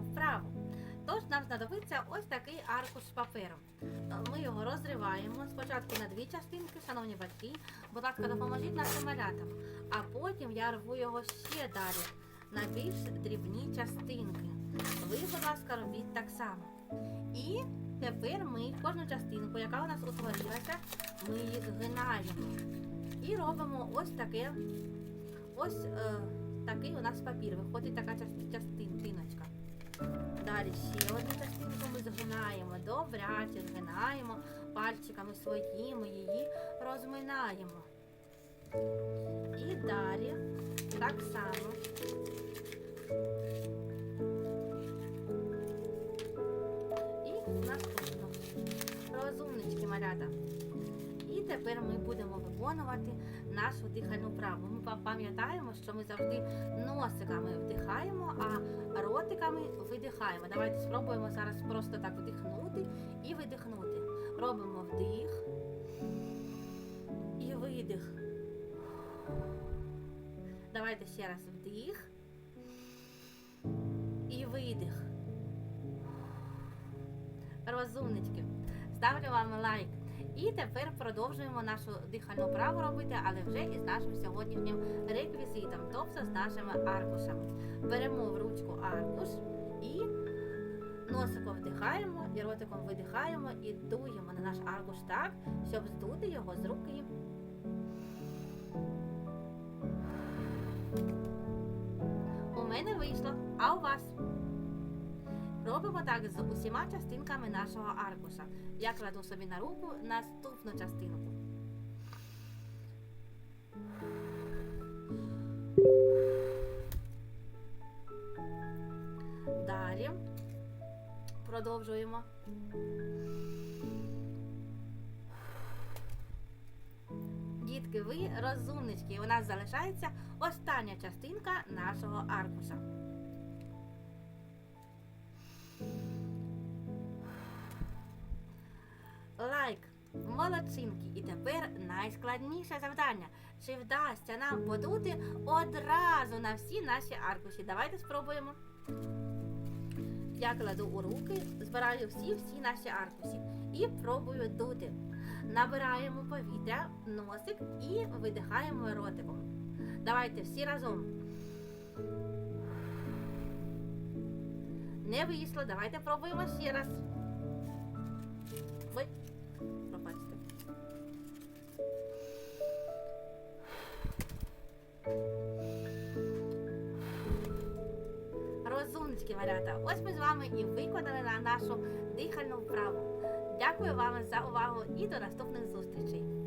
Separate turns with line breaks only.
вправу. Тож нам знадобиться ось такий аркуш паперу. Ми його розриваємо спочатку на дві частинки, шановні батьки. Будь ласка, допоможіть нашим малятам. А потім я рву його ще далі на більш дрібні частинки. Ви, будь ласка, робіть так само. І тепер ми кожну частинку, яка у нас утворилася, ми її згинаємо. І робимо ось таке. Ось е, такий у нас папір. Виходить така част- частиночка. Далі ще одну частинку ми згинаємо, добряче згинаємо пальчиками своїми, її розминаємо. І далі так само. І наступно. Розумнички малята. Тепер ми будемо виконувати нашу дихальну вправу. Ми пам'ятаємо, що ми завжди носиками вдихаємо, а ротиками видихаємо. Давайте спробуємо зараз просто так вдихнути і видихнути. Робимо вдих і видих. Давайте ще раз вдих і видих. Розумнички. Ставлю вам лайк. І тепер продовжуємо нашу дихальну вправу робити, але вже із нашим сьогоднішнім реквізитом, тобто з нашими аркушами. Беремо в ручку аркуш і носиком вдихаємо і ротиком видихаємо і дуємо на наш аркуш так, щоб здути його з руки. У мене вийшло, а у вас? Робимо так з усіма частинками нашого аркуша. Я кладу собі на руку наступну частинку. Далі продовжуємо. Дітки, ви розумнички. У нас залишається остання частинка нашого аркуша. Молодчинки. І тепер найскладніше завдання. Чи вдасться нам подути одразу на всі наші аркуші? Давайте спробуємо. Я кладу у руки, збираю всі-всі наші аркуші і пробую дути. Набираємо повітря, носик і видихаємо ротиком. Давайте всі разом. Не вийшло, давайте пробуємо ще раз. Ой, пробачте. Розумнички, малята. Ось ми з вами і виконали на нашу дихальну вправу. Дякую вам за увагу і до наступних зустрічей.